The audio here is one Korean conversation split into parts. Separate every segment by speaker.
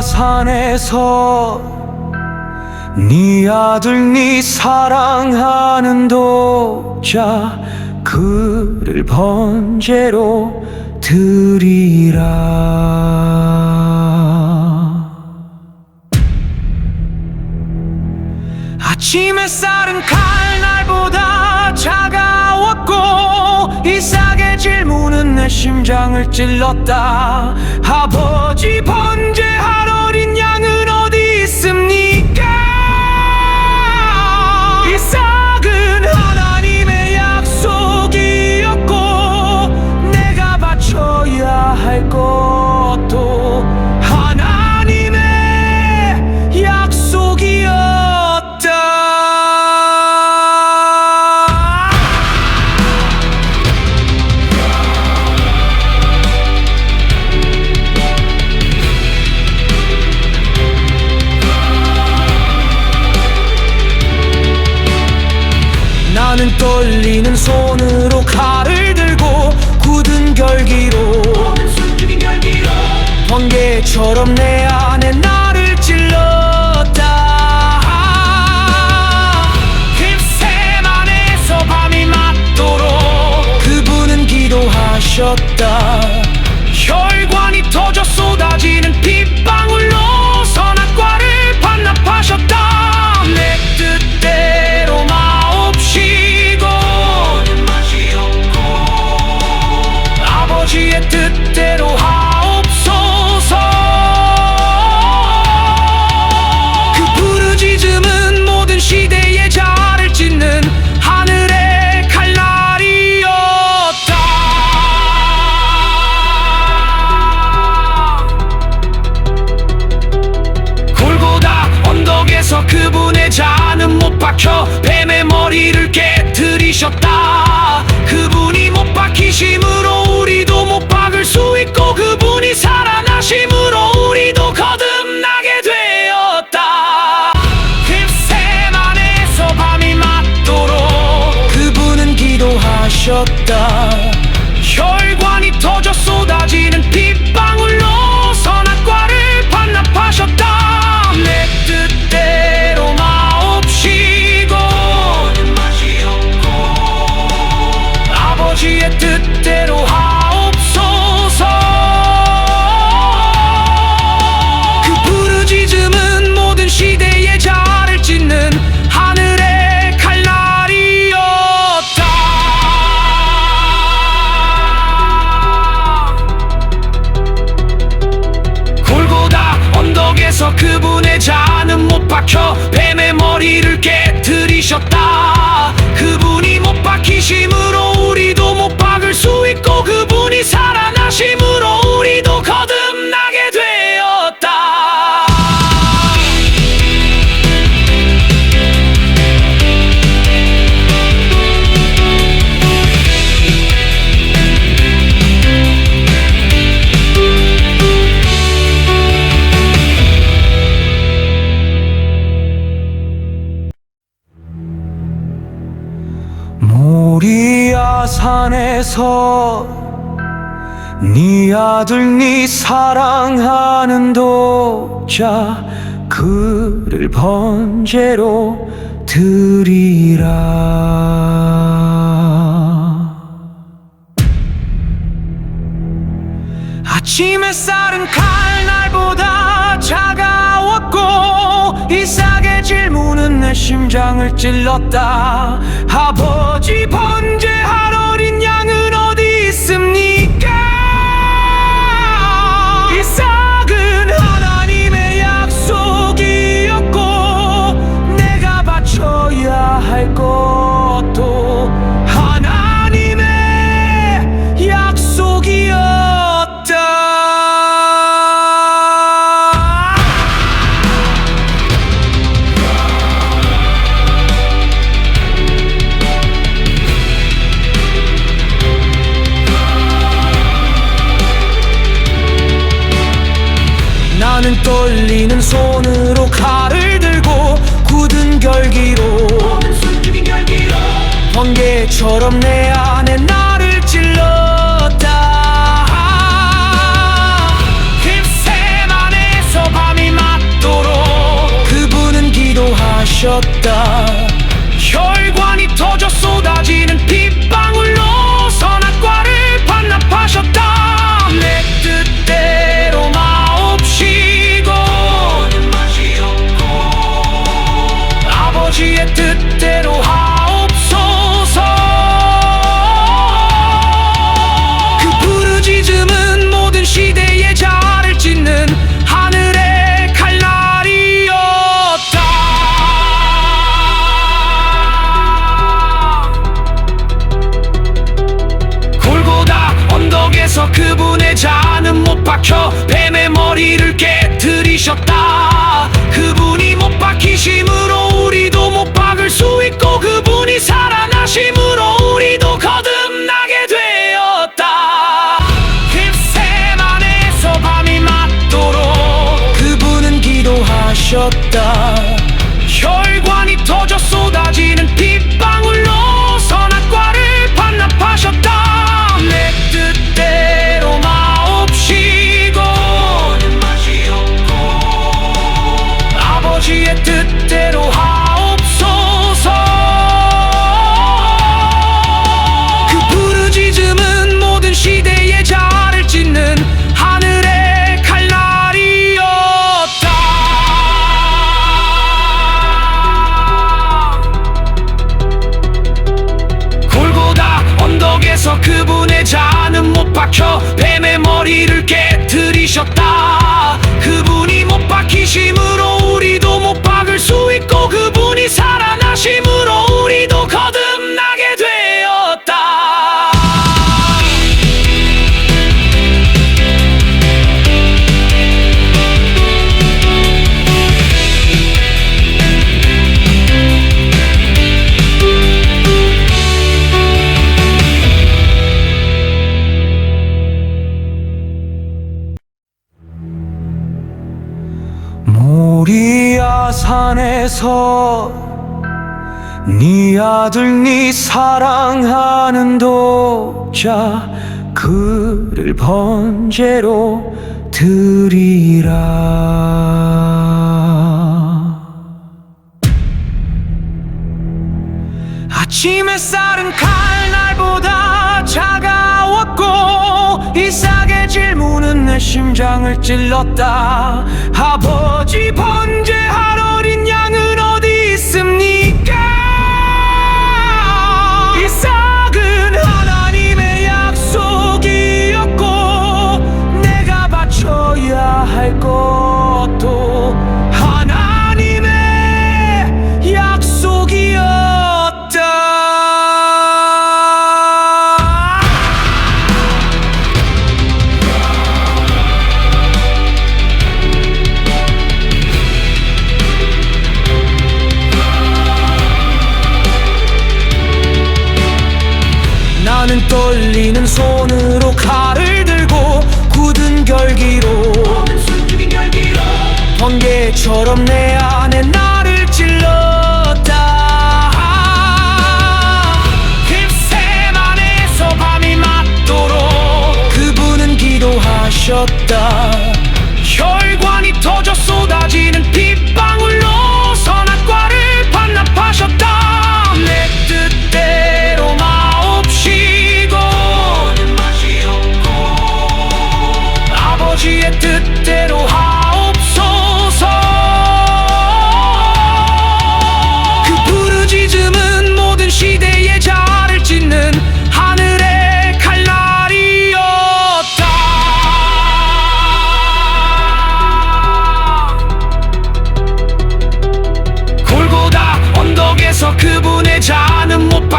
Speaker 1: 산에서 네 아들 네 사랑하는 독자 그를 번제로 드리라. 아침 햇살은 칼날보다 차가웠고 이삭의 질문은 내 심장을 찔렀다. 아버지 번제하 떨리는 손으로 칼을 들고 굳은 결기로 번개처럼 내 안. He's. Call 안에서 네 아들 네 사랑하는 독자 그를 번제로 드리라. 아침 햇살은 칼날보다 차가웠고 이삭의 질문은 내 심장을 찔렀다. 아버지 번제하러 go. 처럼 내 안에 나를 찔렀다. 흰샘 안에서 밤이 맞도록 그분은 기도하셨다. 박혀 뱀의 머리를 깨 위해서 네 아들 네 사랑하는 독자 그를 번제로 드리라. 아침 햇살은 칼날보다 차가웠고 이삭의 질문은 내 심장을 찔렀다. 아버지 번제할 어린 양을 Nisam nikad forum ne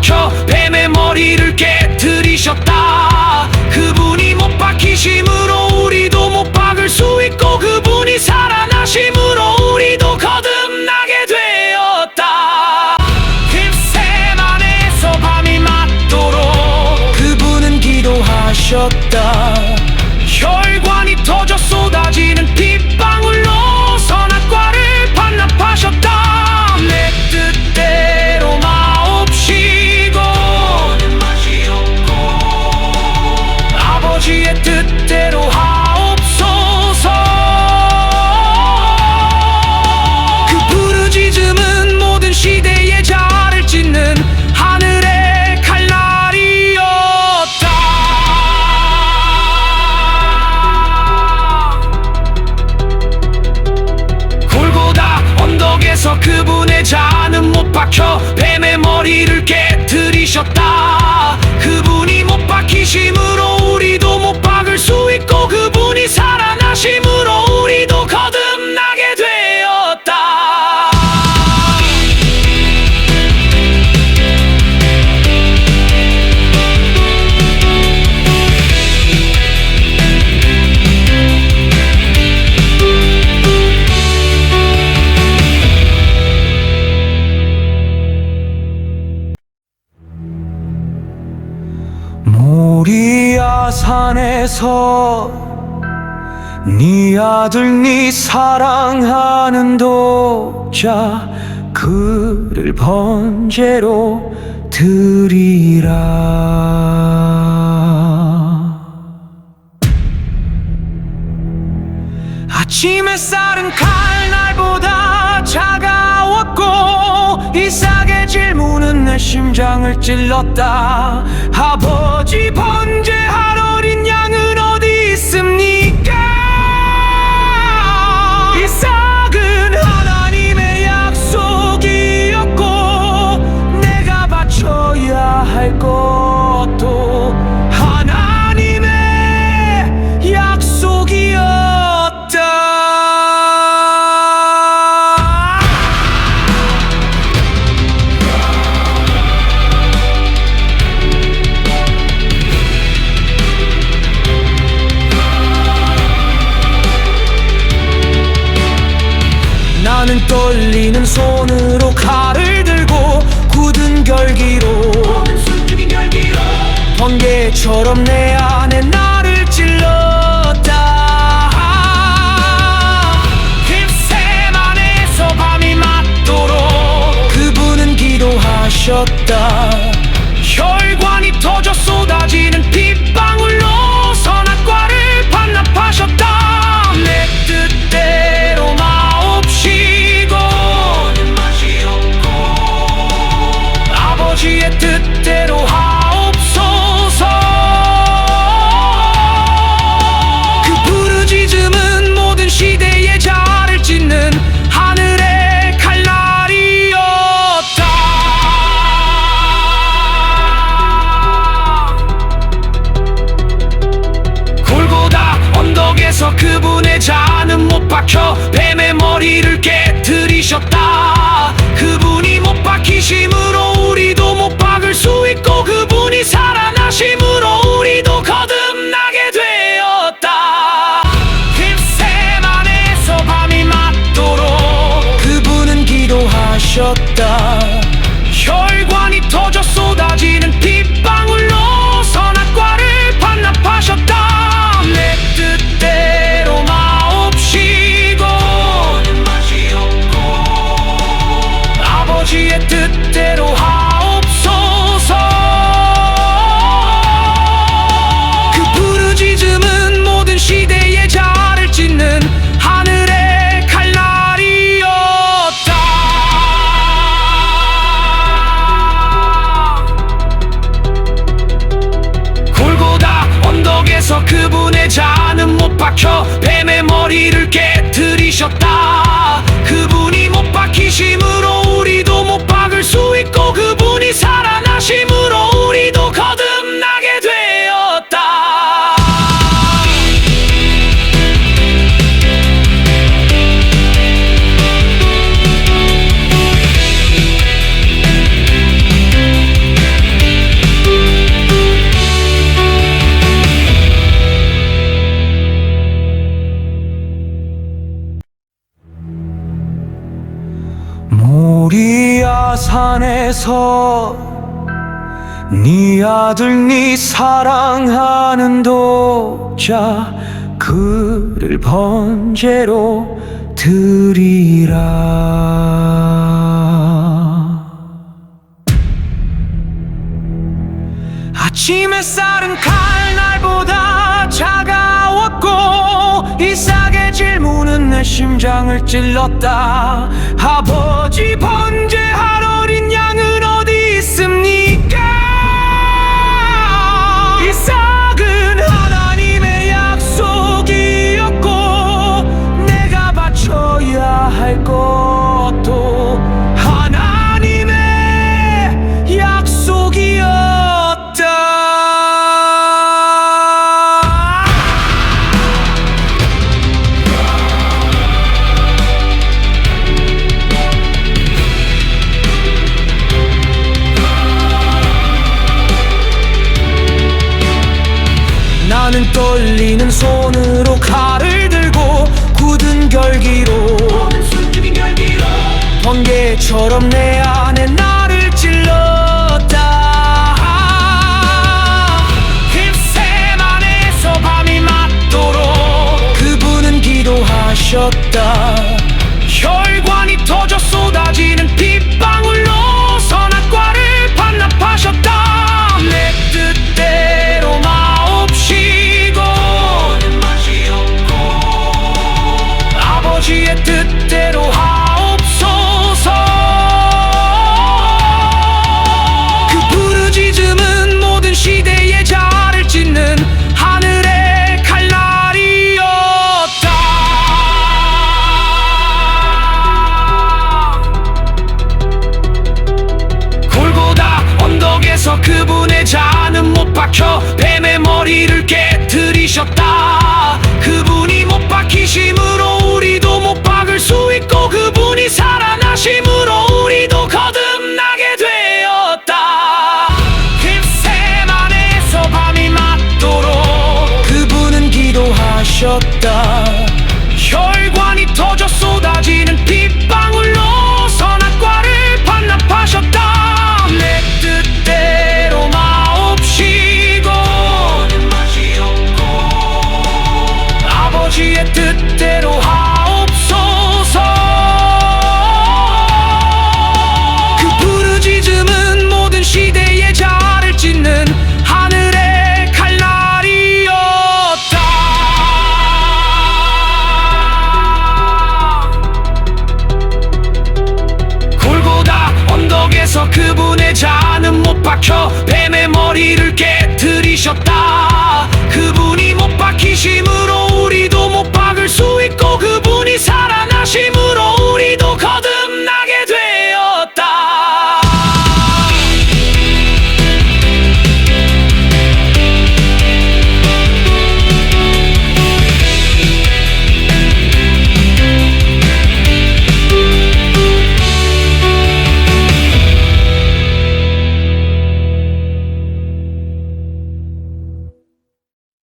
Speaker 1: 박혀 뱀의 머리를 깨뜨리셨다. 그분이 못 박히심으로 우리도 못 박을 수 있고 그분이 살아나심으로 우리도 거듭나게 되었다. 흰새만에서 밤이 맞도록 그분은 기도하셨다. 박혀 뱀의 머리를 깨 산에서 네 아들 네 사랑하는 독자 그를 번제로 드리라. 아침 햇살은 칼날보다 차가웠고 이상의 질문은 내 심장을 찔렀다. 아버지 번제하 떨리는 손으로 칼을 들고 굳은 결기로 번개처럼 내 안에 나를 찔렀다. 흰샘 안에서 밤이 맞도록 그분은 기도하셨다. Baksha 산에서 네 아들 네 사랑하는 독자 그를 번제로 드리라. 아침 햇살은 칼날보다 차가웠고 이삭의 질문은 내 심장을 찔렀다. 아버지 번제하러 양은 어디 있습니까? from there.